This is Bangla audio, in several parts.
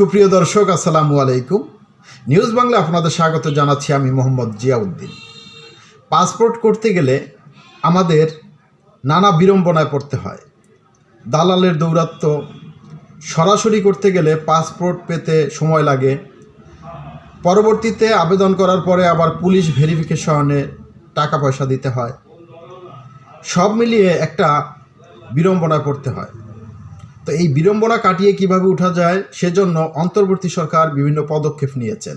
সুপ্রিয় দর্শক, আসসালামু আলাইকুম। নিউজ বাংলা আপনাদের স্বাগত জানাচ্ছি আমি মোহাম্মদ জিয়াউদ্দিন। পাসপোর্ট করতে গেলে আমাদের নানা বিড়ম্বনায় পড়তে হয়। দালালের দৌরাত্ম সরাসরি করতে গেলে পাসপোর্ট পেতে সময় লাগে। পরবর্তীতে আবেদন করার পরে আবার পুলিশ ভেরিফিকেশনে টাকা পয়সা দিতে হয়। সব মিলিয়ে একটা বিড়ম্বনায় পড়তে হয়। তো এই বিড়ম্বনা কাটিয়ে কীভাবে উঠা যায় সেজন্য অন্তর্বর্তী সরকার বিভিন্ন পদক্ষেপ নিয়েছেন।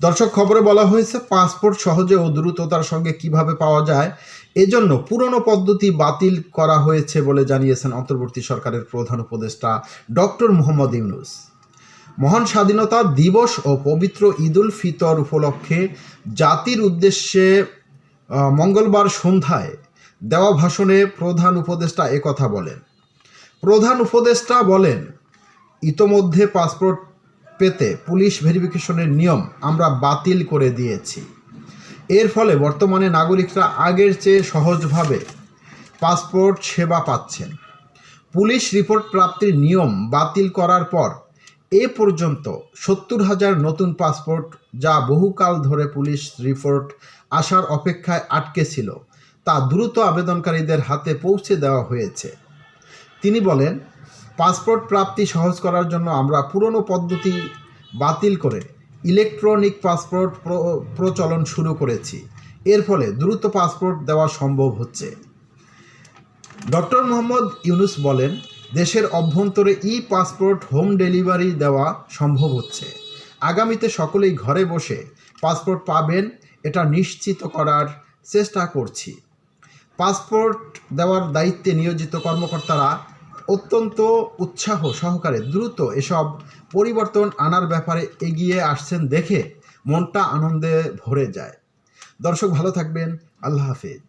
দর্শক, খবরে বলা হয়েছে, পাসপোর্ট সহজে ও দ্রুততার সঙ্গে কীভাবে পাওয়া যায়, এজন্য পুরনো পদ্ধতি বাতিল করা হয়েছে বলে জানিয়েছেন অন্তর্বর্তী সরকারের প্রধান উপদেষ্টা ডক্টর মোহাম্মদ ইউনুস। মহান স্বাধীনতা দিবস ও পবিত্র ঈদুল ফিতর উপলক্ষে জাতির উদ্দেশ্যে মঙ্গলবার সন্ধ্যায় দেওয়া ভাষণে প্রধান উপদেষ্টা একথা বলেন। প্রধান উপদেষ্টা বলেন, ইতোমধ্যে পাসপোর্ট পেতে পুলিশ ভেরিফিকেশনের নিয়ম আমরা বাতিল করে দিয়েছি। এর ফলে বর্তমানে নাগরিকরা আগের চেয়ে সহজভাবে পাসপোর্ট সেবা পাচ্ছেন। পুলিশ রিপোর্ট প্রাপ্তির নিয়ম বাতিল করার পর এ পর্যন্ত সত্তর হাজার নতুন পাসপোর্ট যা বহুকাল ধরে পুলিশ রিপোর্ট আসার অপেক্ষায় আটকে ছিল, তা দ্রুত আবেদনকারীদের হাতে পৌঁছে দেওয়া হয়েছে। তিনি বলেন, পাসপোর্ট প্রাপ্তি সহজ করার জন্য আমরা পুরনো পদ্ধতি বাতিল করে ইলেকট্রনিক পাসপোর্ট প্র- প্রচলন শুরু করেছি। এর ফলে দ্রুত পাসপোর্ট দেওয়া সম্ভব হচ্ছে। ডক্টর মোহাম্মদ ইউনুস বলেন, দেশের অভ্যন্তরে ই পাসপোর্ট হোম ডেলিভারি দেওয়া সম্ভব হচ্ছে। আগামীতে সকলেই ঘরে বসে পাসপোর্ট পাবেন, এটা নিশ্চিত করার চেষ্টা করছি। পাসপোর্ট দেওয়ার দায়িত্বে নিয়োজিত কর্মকর্তারা অত্যন্ত উৎসাহ সহকারে দ্রুত এসব পরিবর্তন আনার ব্যাপারে এগিয়ে আসছেন দেখে মনটা আনন্দে ভরে যায়। দর্শক ভালো থাকবেন। আল্লাহ হাফেজ।